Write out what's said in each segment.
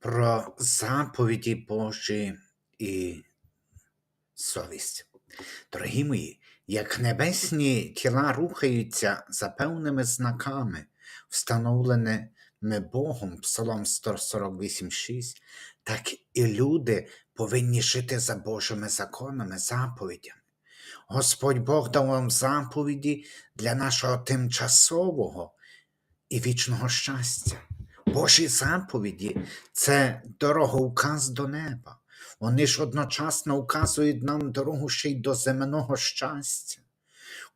про заповіді Божі і совість. Дорогі мої, як небесні тіла рухаються за певними знаками, встановленими Богом, Псалом 148,6, так і люди повинні жити за Божими законами, заповідями. Господь Бог дав вам заповіді для нашого тимчасового і вічного щастя. Божі заповіді це дороговказ до неба. Вони ж одночасно указують нам дорогу ще й до земного щастя.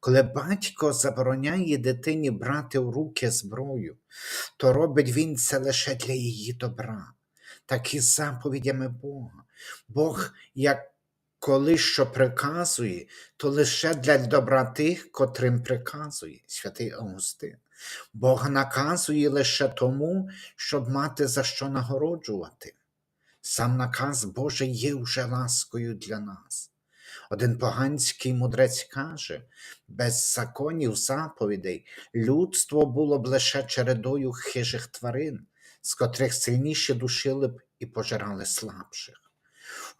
Коли батько забороняє дитині брати в руки зброю, то робить він це лише для її добра, так і з заповідями Бога. Бог, як коли що приказує, то лише для добра тих, котрим приказує, святий Августин. Бог наказує лише тому, щоб мати за що нагороджувати. Сам наказ Божий є вже ласкою для нас. Один поганський мудрець каже, без законів заповідей людство було б лише чередою хижих тварин, з котрих сильніші душили б і пожирали слабших.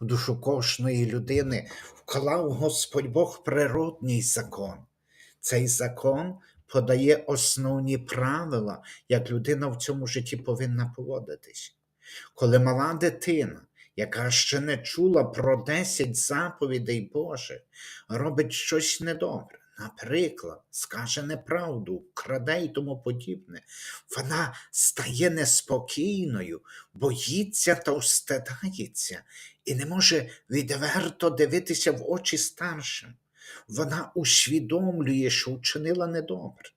В душу кожної людини вклав Господь Бог природній закон. Цей закон подає основні правила, як людина в цьому житті повинна поводитись. Коли мала дитина, яка ще не чула про 10 заповідей Божих, робить щось недобре, наприклад, скаже неправду, краде й тому подібне, вона стає неспокійною, боїться та встидається і не може відверто дивитися в очі старшим. Вона усвідомлює, що вчинила недобре.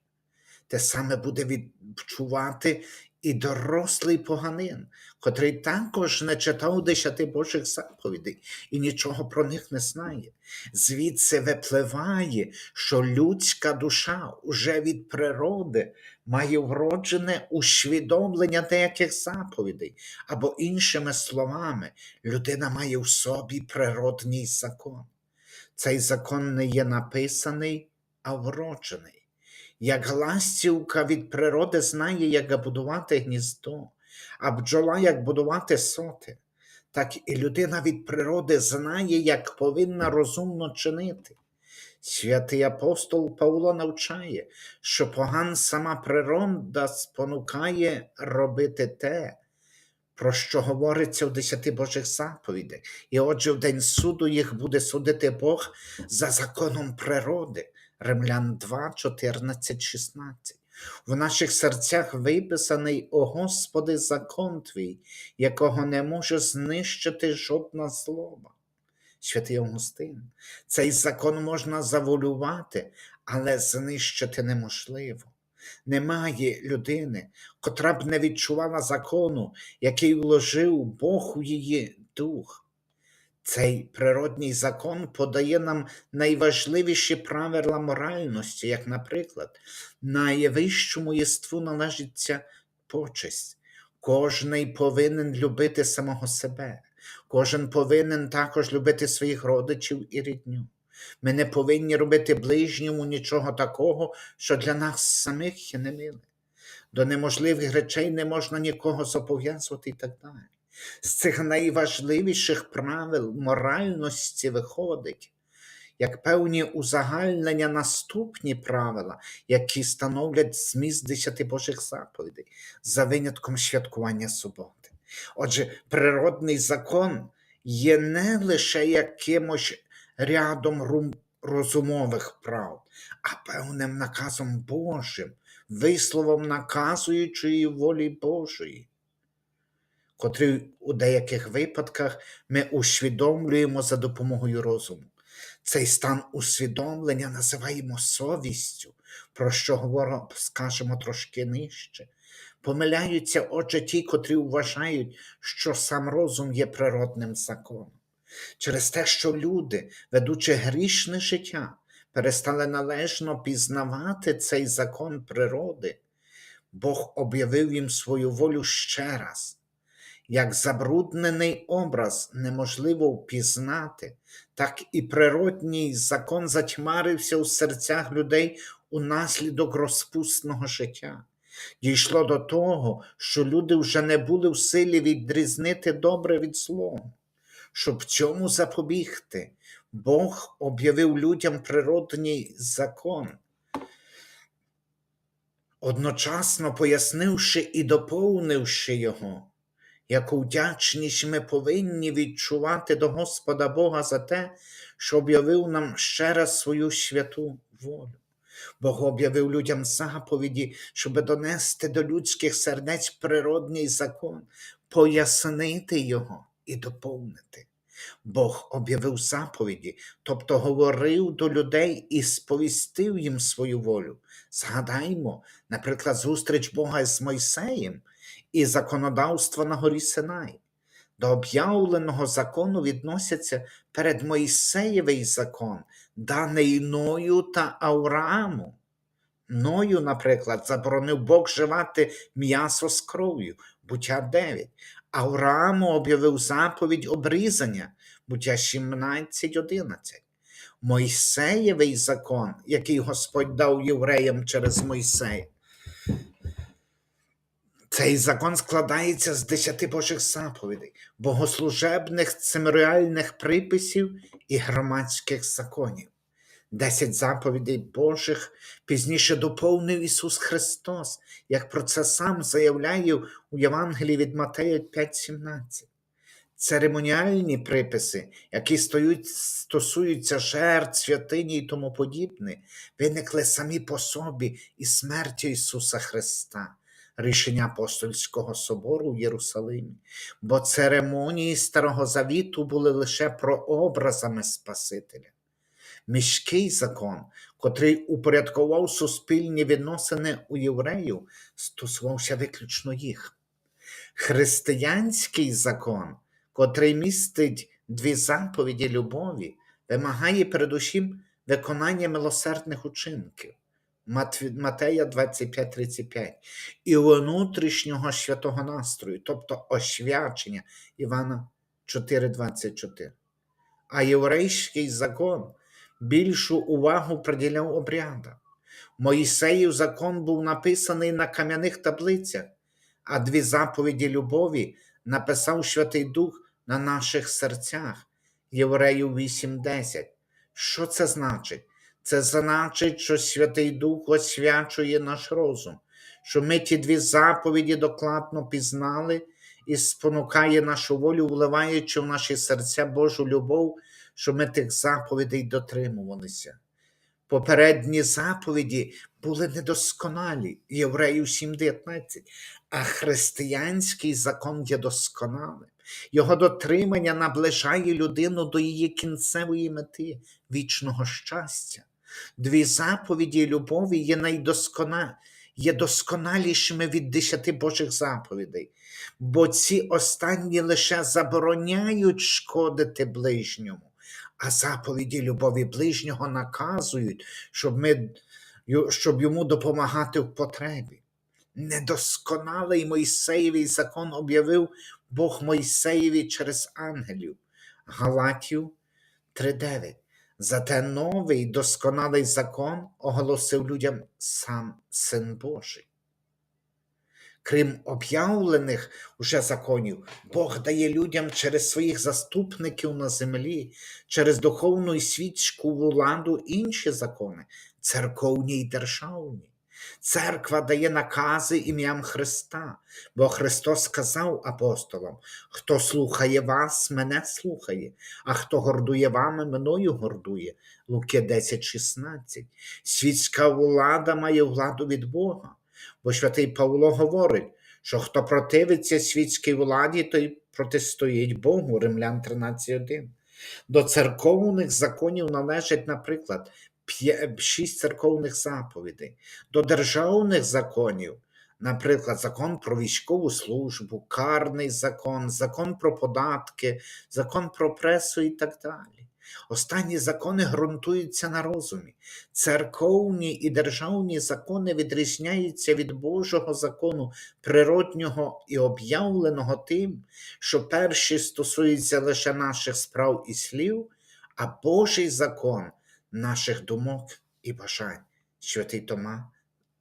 Те саме буде відчувати і дорослий поганин, котрий також не читав десяти Божих заповідей і нічого про них не знає. Звідси випливає, що людська душа уже від природи має вроджене усвідомлення деяких заповідей, або, іншими словами, людина має в собі природній закон. Цей закон не є написаний, а вроджений. Як ластівка від природи знає, як будувати гніздо, а бджола як будувати соти, так і людина від природи знає, як повинна розумно чинити. Святий апостол Павло навчає, що поган сама природа спонукає робити те, про що говориться в десяти Божих заповідях. І отже, в день суду їх буде судити Бог за законом природи. Римлян 2, 14, 16. В наших серцях виписаний, о Господи, закон Твій, якого не може знищити жодна злоба. Святий Августин, цей закон можна заволювати, але знищити неможливо. Немає людини, котра б не відчувала закону, який вложив Бог у її дух. Цей природній закон подає нам найважливіші правила моральності, як, наприклад, найвищому єству належиться почесть. Кожний повинен любити самого себе, кожен повинен також любити своїх родичів і рідню. Ми не повинні робити ближньому нічого такого, що для нас самих є немиле. До неможливих речей не можна нікого зобов'язувати і так далі. З цих найважливіших правил моральності виходить, як певні узагальнення наступні правила, які становлять зміст десяти Божих заповідей за винятком святкування суботи. Отже, природний закон є не лише якимось рядом розумових прав, а певним наказом Божим, висловом наказуючої волі Божої котрий у деяких випадках ми усвідомлюємо за допомогою розуму. Цей стан усвідомлення називаємо совістю, про що говоримо, скажемо трошки нижче. Помиляються, отже, ті, котрі вважають, що сам розум є природним законом. Через те, що люди, ведучи грішне життя, перестали належно пізнавати цей закон природи, Бог об'явив їм свою волю ще раз як забруднений образ неможливо впізнати, так і природній закон затьмарився у серцях людей унаслідок розпусного життя. Дійшло до того, що люди вже не були в силі відрізнити добре від злого. Щоб цьому запобігти, Бог об'явив людям природній закон, одночасно пояснивши і доповнивши його. Яку вдячність ми повинні відчувати до Господа Бога за те, що об'явив нам ще раз свою святу волю. Бог об'явив людям заповіді, щоб донести до людських сердець природній закон, пояснити його і доповнити. Бог об'явив заповіді, тобто говорив до людей і сповістив їм свою волю. Згадаймо, наприклад, зустріч Бога з Мойсеєм і законодавство на горі Синай. До об'явленого закону відносяться перед Моїсеєвий закон, даний Ною та Аврааму. Ною, наприклад, заборонив Бог живати м'ясо з кров'ю, буття 9. Аврааму об'явив заповідь обрізання, буття 17.11. Мойсеєвий закон, який Господь дав євреям через Мойсея. Цей закон складається з десяти Божих заповідей, богослужебних циморіальних приписів і громадських законів. Десять заповідей Божих пізніше доповнив Ісус Христос, як про це сам заявляє у Євангелії від Матея 5,17. Церемоніальні приписи, які стоють, стосуються жертв, святині і тому подібне, виникли самі по собі із смертю Ісуса Христа, рішення апостольського собору в Єрусалимі, бо церемонії Старого Завіту були лише прообразами Спасителя. Міський закон, котрий упорядкував суспільні відносини у євреїв, стосувався виключно їх. Християнський закон, котрий містить дві заповіді любові, вимагає передусім виконання милосердних учинків. Мат- Матея 25:35 і внутрішнього святого настрою, тобто освячення Івана 4:24. А єврейський закон більшу увагу приділяв обрядам. Моїсеїв закон був написаний на кам'яних таблицях, а дві заповіді любові написав Святий Дух на наших серцях. Євреїв 8:10. Що це значить? Це значить, що Святий Дух освячує наш розум, що ми ті дві заповіді докладно пізнали і спонукає нашу волю, вливаючи в наші серця Божу любов, щоб ми тих заповідей дотримувалися. Попередні заповіді були недосконалі, Євреїв 7.19, а християнський закон є досконалим. Його дотримання наближає людину до її кінцевої мети вічного щастя. Дві заповіді любові є найдоскона... є досконалішими від десяти Божих заповідей, бо ці останні лише забороняють шкодити ближньому, а заповіді любові ближнього наказують, щоб, ми... щоб йому допомагати в потребі. Недосконалий Мойсеєвий закон об'явив Бог Мойсеєві через ангелів. Галатів 3.9. Зате новий досконалий закон оголосив людям сам Син Божий. Крім об'явлених уже законів, Бог дає людям через своїх заступників на землі, через духовну і світську владу інші закони, церковні й державні. Церква дає накази ім'ям Христа, бо Христос сказав апостолам: хто слухає вас, мене слухає, а хто гордує вами, мною гордує. Луки 10:16. Світська влада має владу від Бога, бо святий Павло говорить, що хто противиться світській владі, той протистоїть Богу. Римлян 13:1. До церковних законів належать, наприклад, шість церковних заповідей, до державних законів, наприклад, закон про військову службу, карний закон, закон про податки, закон про пресу і так далі. Останні закони ґрунтуються на розумі. Церковні і державні закони відрізняються від Божого закону, природнього і об'явленого тим, що перші стосуються лише наших справ і слів, а Божий закон наших думок і бажань. Святий Тома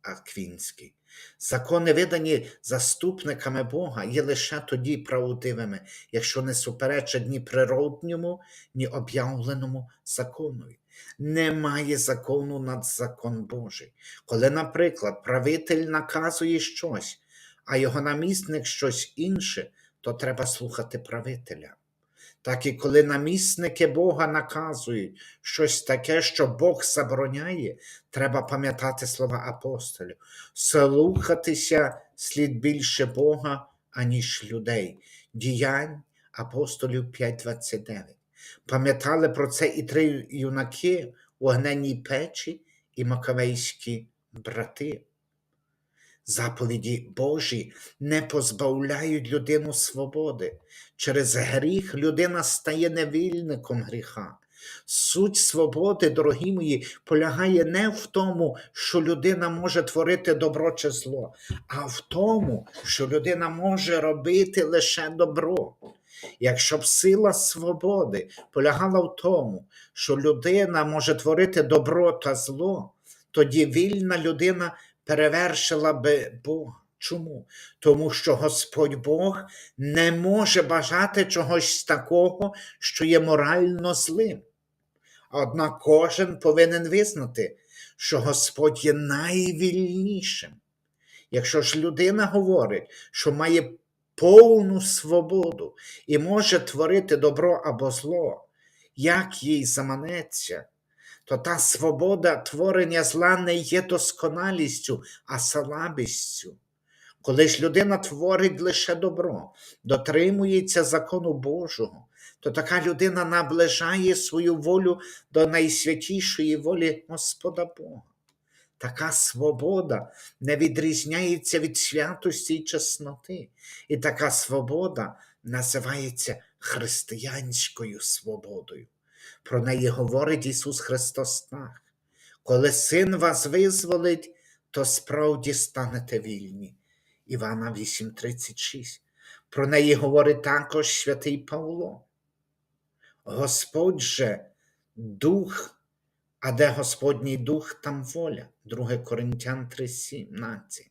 Аквінський. Закони, видані заступниками Бога, є лише тоді правдивими, якщо не суперечать ні природньому, ні об'явленому законові. Немає закону над закон Божий. Коли, наприклад, правитель наказує щось, а його намісник щось інше, то треба слухати правителя. Так і коли намісники Бога наказують щось таке, що Бог забороняє, треба пам'ятати слова апостолів. Слухатися слід більше Бога, аніж людей. Діянь апостолів 5.29. Пам'ятали про це і три юнаки у печі і макавейські брати. Заповіді Божі не позбавляють людину свободи. Через гріх людина стає невільником гріха. Суть свободи, дорогі мої, полягає не в тому, що людина може творити добро чи зло, а в тому, що людина може робити лише добро. Якщо б сила свободи полягала в тому, що людина може творити добро та зло, тоді вільна людина перевершила би Бога. Чому? Тому що Господь Бог не може бажати чогось такого, що є морально злим. Однак кожен повинен визнати, що Господь є найвільнішим. Якщо ж людина говорить, що має повну свободу і може творити добро або зло, як їй заманеться, то та свобода творення зла не є досконалістю, а слабістю. Коли ж людина творить лише добро, дотримується закону Божого, то така людина наближає свою волю до найсвятішої волі Господа Бога. Така свобода не відрізняється від святості й чесноти, і така свобода називається християнською свободою. Про неї говорить Ісус Христос так. Коли син вас визволить, то справді станете вільні. Івана 8:36. Про неї говорить також святий Павло. Господь же дух, а де Господній дух, там воля. 2 Коринтян 3:17.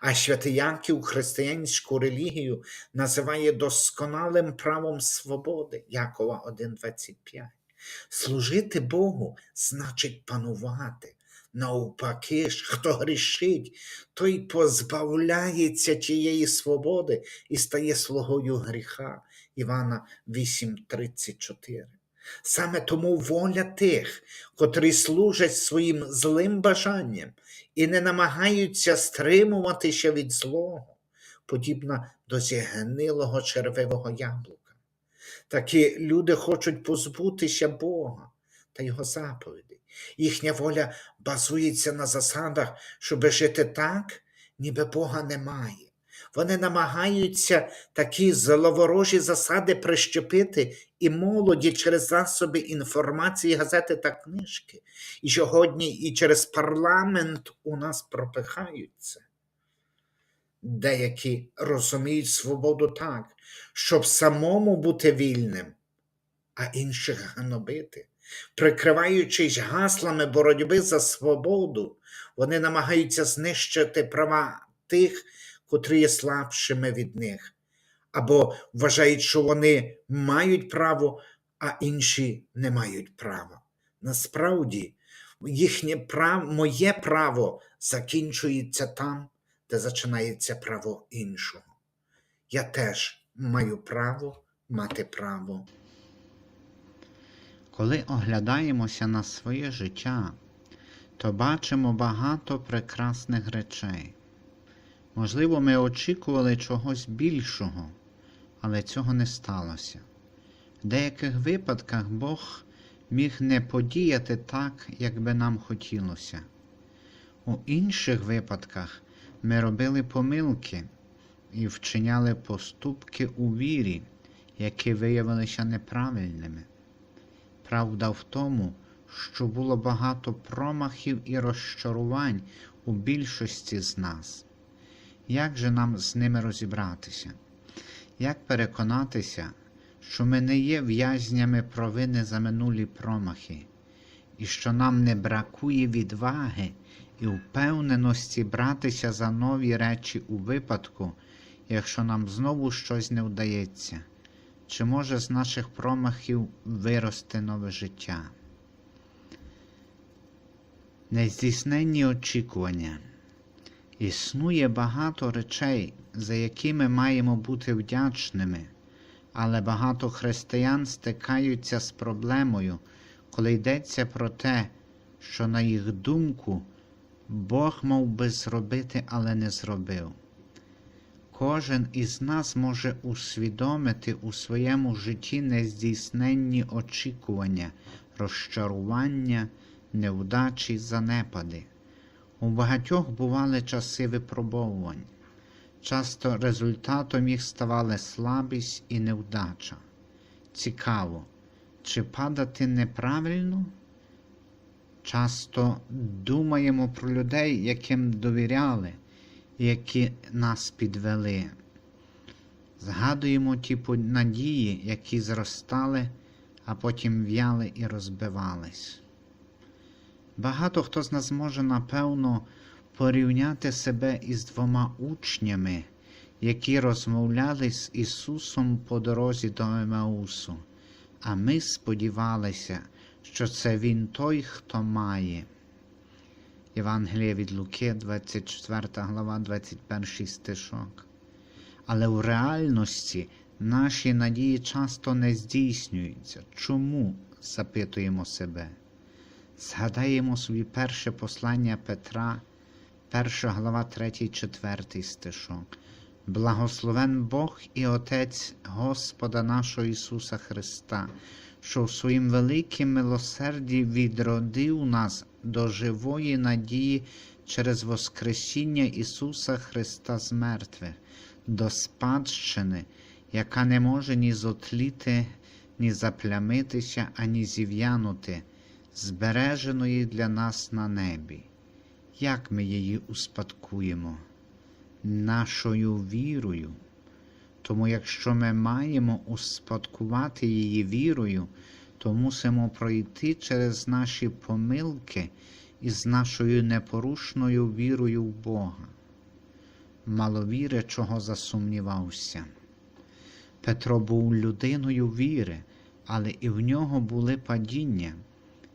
А святий Яків християнську релігію називає досконалим правом свободи. Якова 1,25. Служити Богу значить панувати. Навпаки ж, хто грішить, той позбавляється тієї свободи і стає слугою гріха. Івана 8:34. Саме тому воля тих, котрі служать своїм злим бажанням і не намагаються стримуватися від злого, подібна до зігнилого червивого яблука. Такі люди хочуть позбутися Бога та Його заповідей. Їхня воля базується на засадах, щоб жити так, ніби Бога немає. Вони намагаються такі зловорожі засади прищепити і молоді через засоби інформації, газети та книжки. І сьогодні і через парламент у нас пропихаються. Деякі розуміють свободу так, щоб самому бути вільним, а інших гнобити. Прикриваючись гаслами боротьби за свободу, вони намагаються знищити права тих, котрі є слабшими від них, або вважають, що вони мають право, а інші не мають права. Насправді, їхнє право, моє право закінчується там, де починається право іншого. Я теж маю право мати право. Коли оглядаємося на своє життя, то бачимо багато прекрасних речей. Можливо, ми очікували чогось більшого, але цього не сталося. В деяких випадках Бог міг не подіяти так, як би нам хотілося. У інших випадках ми робили помилки і вчиняли поступки у вірі, які виявилися неправильними. Правда в тому, що було багато промахів і розчарувань у більшості з нас. Як же нам з ними розібратися? Як переконатися, що ми не є в'язнями провини за минулі промахи, і що нам не бракує відваги і впевненості братися за нові речі у випадку, якщо нам знову щось не вдається, чи може з наших промахів вирости нове життя. Нездійсненні очікування. Існує багато речей, за які ми маємо бути вдячними, але багато християн стикаються з проблемою, коли йдеться про те, що, на їх думку, Бог мав би зробити, але не зробив. Кожен із нас може усвідомити у своєму житті нездійсненні очікування, розчарування, невдачі, занепади. У багатьох бували часи випробовувань. Часто результатом їх ставали слабість і невдача. Цікаво, чи падати неправильно? Часто думаємо про людей, яким довіряли, які нас підвели. Згадуємо ті надії, які зростали, а потім в'яли і розбивались. Багато хто з нас може, напевно, порівняти себе із двома учнями, які розмовляли з Ісусом по дорозі до Емаусу, а ми сподівалися, що це Він той, хто має. Євангеліє від Луки, 24 глава, 21 стишок. Але в реальності наші надії часто не здійснюються. Чому? запитуємо себе. Згадаємо собі перше послання Петра, 1 глава 3, 4 стишок. Благословен Бог і Отець Господа нашого Ісуса Христа, що в своїм великим милосерді відродив нас до живої надії через Воскресіння Ісуса Христа з мертвих, до спадщини, яка не може ні зотліти, ні заплямитися, ані зів'янути, збереженої для нас на небі. Як ми її успадкуємо? Нашою вірою. Тому, якщо ми маємо успадкувати її вірою, то мусимо пройти через наші помилки із нашою непорушною вірою в Бога. Маловіри, чого засумнівався. Петро був людиною віри, але і в нього були падіння.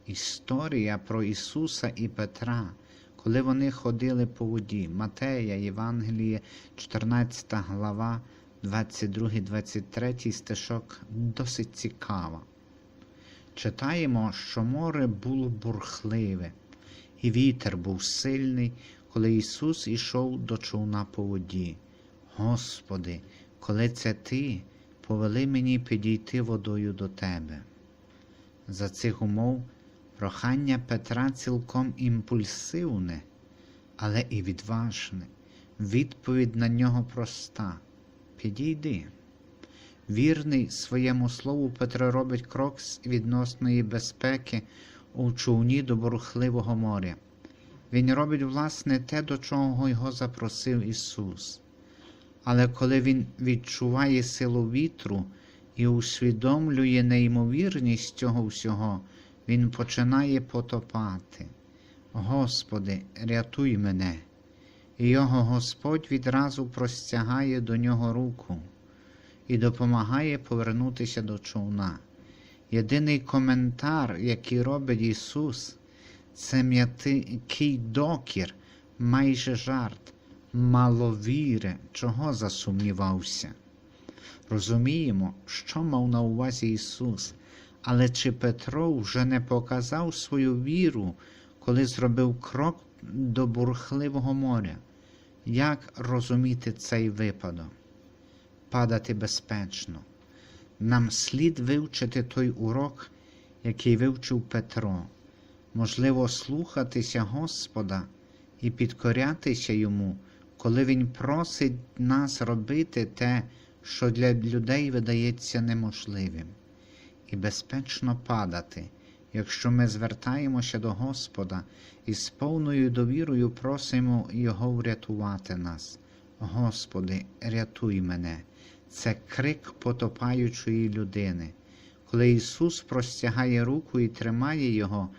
Історія про Ісуса і Петра, коли вони ходили по воді, Матея, Євангеліє, 14 глава, 22-23 стишок, досить цікава. Читаємо, що море було бурхливе, і вітер був сильний, коли Ісус ішов до човна по воді. Господи, коли це Ти, повели мені підійти водою до Тебе. За цих умов прохання Петра цілком імпульсивне, але і відважне. Відповідь на нього проста. Підійди. Вірний своєму слову Петро робить крок з відносної безпеки у човні до бурхливого моря. Він робить, власне, те, до чого його запросив Ісус. Але коли він відчуває силу вітру і усвідомлює неймовірність цього всього, він починає потопати. Господи, рятуй мене. І його Господь відразу простягає до нього руку і допомагає повернутися до човна. Єдиний коментар, який робить Ісус, це м'який докір, майже жарт, маловіри, чого засумнівався. Розуміємо, що мав на увазі Ісус, але чи Петро вже не показав свою віру, коли зробив крок до бурхливого моря? Як розуміти цей випадок? Падати безпечно. Нам слід вивчити той урок, який вивчив Петро, можливо, слухатися Господа і підкорятися Йому, коли Він просить нас робити те, що для людей видається неможливим, і безпечно падати, якщо ми звертаємося до Господа і з повною довірою просимо Його врятувати нас. Господи, рятуй мене. Це крик потопаючої людини. Коли Ісус простягає руку і тримає його,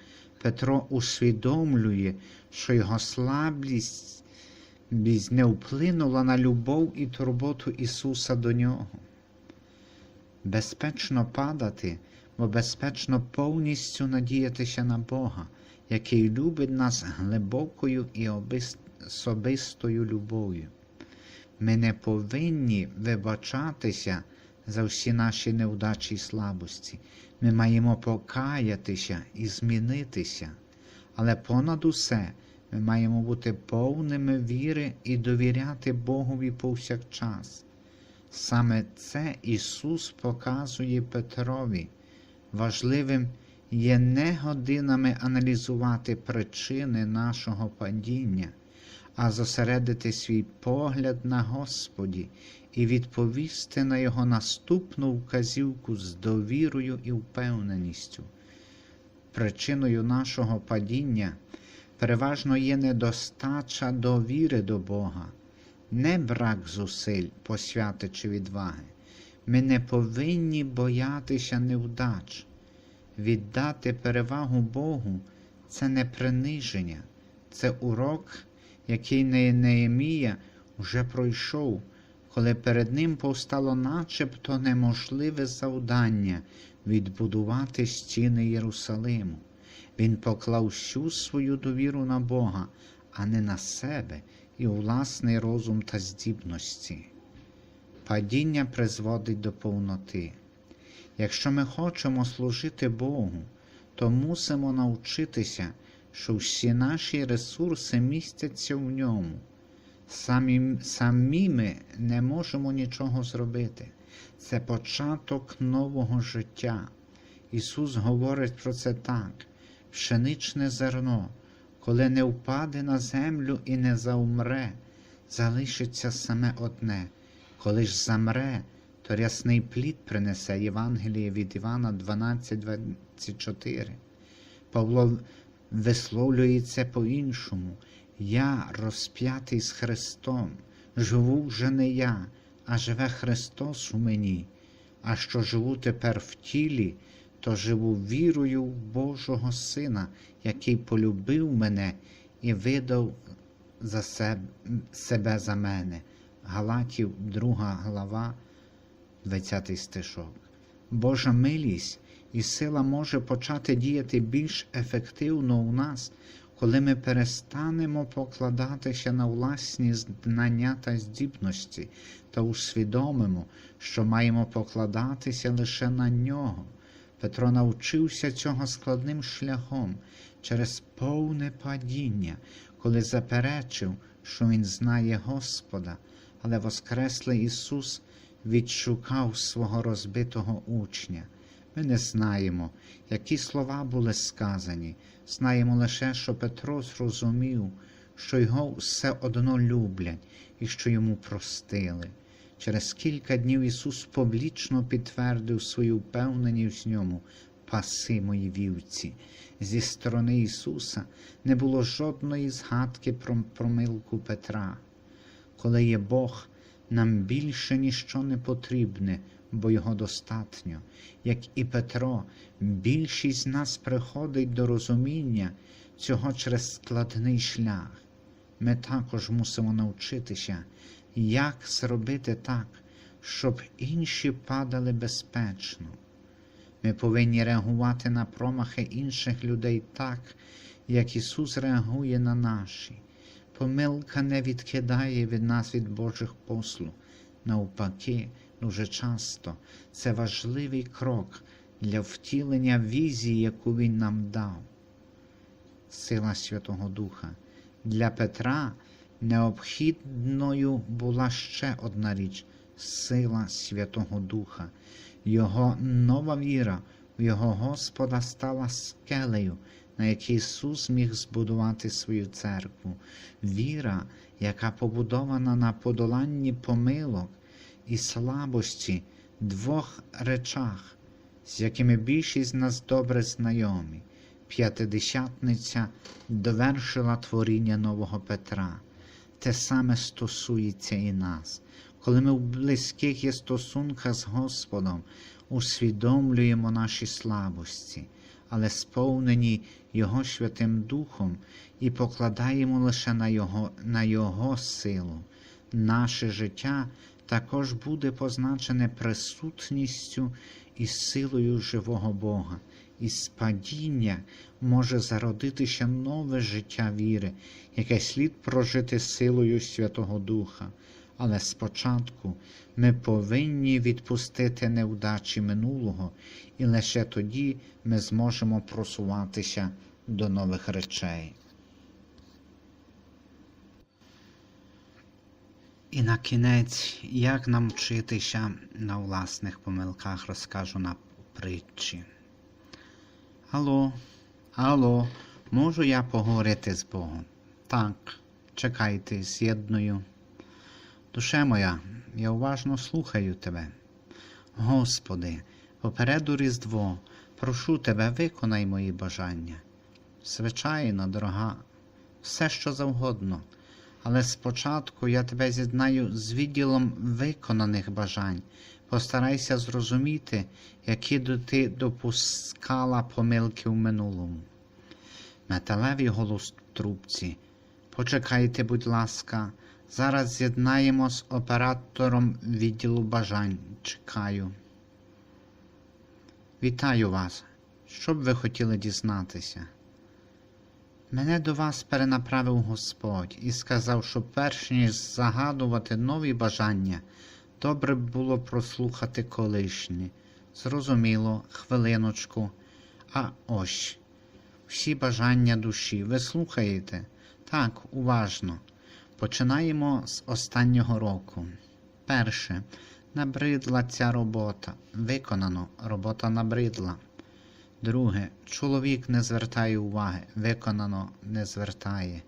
Петро усвідомлює, що його слабість не вплинула на любов і турботу Ісуса до нього. Безпечно падати, бо безпечно повністю надіятися на Бога, який любить нас глибокою і особистою любов'ю. Ми не повинні вибачатися за всі наші невдачі і слабості. Ми маємо покаятися і змінитися. Але понад усе ми маємо бути повними віри і довіряти Богові повсякчас. Саме це Ісус показує Петрові. Важливим є не годинами аналізувати причини нашого падіння, а зосередити свій погляд на Господі і відповісти на Його наступну вказівку з довірою і впевненістю. Причиною нашого падіння переважно є недостача довіри до Бога, не брак зусиль, посвяти чи відваги. Ми не повинні боятися невдач. Віддати перевагу Богу це не приниження, це урок, який Не- Неємія вже пройшов, коли перед ним повстало начебто неможливе завдання відбудувати стіни Єрусалиму. Він поклав всю свою довіру на Бога, а не на себе і власний розум та здібності. Падіння призводить до повноти. Якщо ми хочемо служити Богу, то мусимо навчитися, що всі наші ресурси містяться в ньому. Самі, самі ми не можемо нічого зробити. Це початок нового життя. Ісус говорить про це так: пшеничне зерно, коли не впаде на землю і не заумре, залишиться саме одне. Коли ж замре, то рясний плід принесе Євангеліє від Івана 12:24. Павло висловлює це по-іншому. Я розп'ятий з Христом, живу вже не я, а живе Христос у мені. А що живу тепер в тілі, то живу вірою в Божого Сина, який полюбив мене і видав за себе, себе за мене. Галатів, 2 глава, 20 стишок. Божа милість і сила може почати діяти більш ефективно у нас, коли ми перестанемо покладатися на власні знання та здібності та усвідомимо, що маємо покладатися лише на нього. Петро навчився цього складним шляхом через повне падіння, коли заперечив, що він знає Господа, але Воскреслий Ісус відшукав свого розбитого учня. Ми не знаємо, які слова були сказані, знаємо лише, що Петро зрозумів, що його все одно люблять і що йому простили. Через кілька днів Ісус публічно підтвердив свою впевненість в ньому, паси мої вівці. Зі сторони Ісуса не було жодної згадки про промилку Петра. Коли є Бог, нам більше ніщо не потрібне, бо Його достатньо. Як і Петро, більшість з нас приходить до розуміння цього через складний шлях. Ми також мусимо навчитися, як зробити так, щоб інші падали безпечно. Ми повинні реагувати на промахи інших людей так, як Ісус реагує на наші. Помилка не відкидає від нас від Божих послуг. Навпаки, дуже часто це важливий крок для втілення візії, яку Він нам дав. Сила Святого Духа. Для Петра необхідною була ще одна річ сила Святого Духа. Його нова віра в Його Господа стала скелею, на якій Ісус міг збудувати свою церкву. Віра, яка побудована на подоланні помилок і слабості двох речах, з якими більшість з нас добре знайомі. П'ятидесятниця довершила творіння нового Петра. Те саме стосується і нас. Коли ми в близьких є стосунках з Господом, усвідомлюємо наші слабості, але сповнені Його Святим Духом і покладаємо лише на Його, на Його силу. Наше життя також буде позначене присутністю і силою живого Бога. Із падіння може зародитися нове життя віри, яке слід прожити силою Святого Духа. Але спочатку ми повинні відпустити невдачі минулого, і лише тоді ми зможемо просуватися до нових речей. І на кінець, як нам вчитися на власних помилках, розкажу на притчі. Алло, алло, можу я поговорити з Богом? Так, чекайте, з'єдную. Душе моя, я уважно слухаю тебе. Господи, попереду Різдво, прошу тебе, виконай мої бажання. Звичайно, дорога, все що завгодно. Але спочатку я тебе з'єднаю з відділом виконаних бажань. Постарайся зрозуміти, які ти допускала помилки в минулому. Металевий голос трубці. Почекайте, будь ласка, зараз з'єднаємо з оператором відділу бажань. Чекаю. Вітаю вас. Що б ви хотіли дізнатися? Мене до вас перенаправив Господь і сказав, що перш ніж загадувати нові бажання, добре було прослухати колишні. Зрозуміло, хвилиночку. А ось всі бажання душі. Ви слухаєте? Так, уважно. Починаємо з останнього року. Перше. Набридла ця робота. Виконано. Робота набридла. Друге. Чоловік не звертає уваги. Виконано не звертає.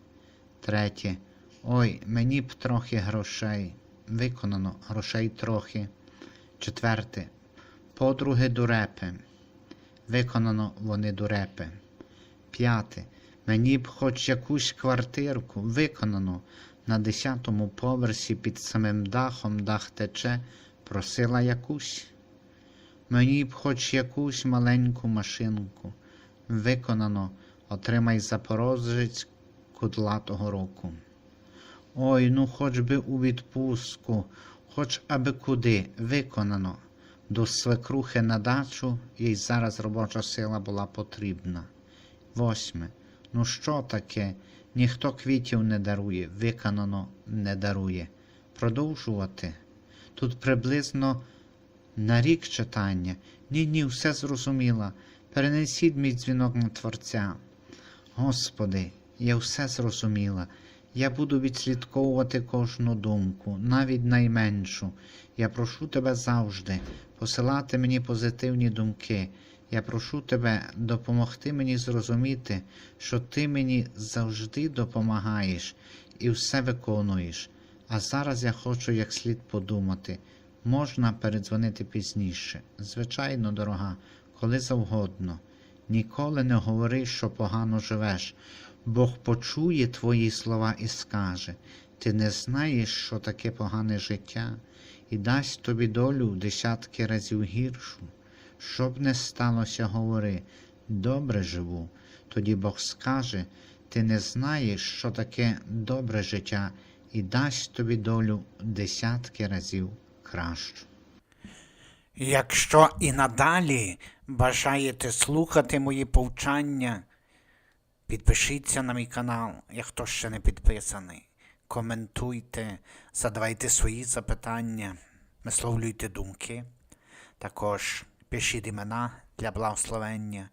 Третє. Ой, мені б трохи грошей. Виконано грошей трохи. Четверте. Подруги дурепи. Виконано вони дурепи. П'яте. Мені б хоч якусь квартирку. Виконано. На десятому поверсі під самим дахом дах тече. Просила якусь. Мені б хоч якусь маленьку машинку. Виконано, отримай запорожець кудлатого року. Ой, ну хоч би у відпустку, хоч аби куди, виконано. До свекрухи на дачу їй зараз робоча сила була потрібна. Восьме. Ну що таке? Ніхто квітів не дарує, виконано не дарує. Продовжувати. Тут приблизно на рік читання. Ні, ні, все зрозуміла. Перенесіть мій дзвінок на Творця. Господи, я все зрозуміла. Я буду відслідковувати кожну думку, навіть найменшу. Я прошу тебе завжди посилати мені позитивні думки. Я прошу тебе допомогти мені зрозуміти, що ти мені завжди допомагаєш і все виконуєш. А зараз я хочу як слід подумати. Можна передзвонити пізніше. Звичайно, дорога, коли завгодно. Ніколи не говори, що погано живеш. Бог почує твої слова і скаже: Ти не знаєш, що таке погане життя, і дасть тобі долю в десятки разів гіршу. Щоб не сталося, говори, добре живу. Тоді Бог скаже, ти не знаєш, що таке добре життя, і дасть тобі долю десятки разів кращу. Якщо і надалі бажаєте слухати мої повчання, підпишіться на мій канал, як хто ще не підписаний. Коментуйте, задавайте свої запитання, висловлюйте думки. Також пишіть імена для благословення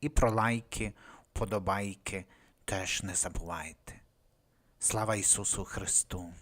і про лайки, подобайки теж не забувайте. Слава Ісусу Христу!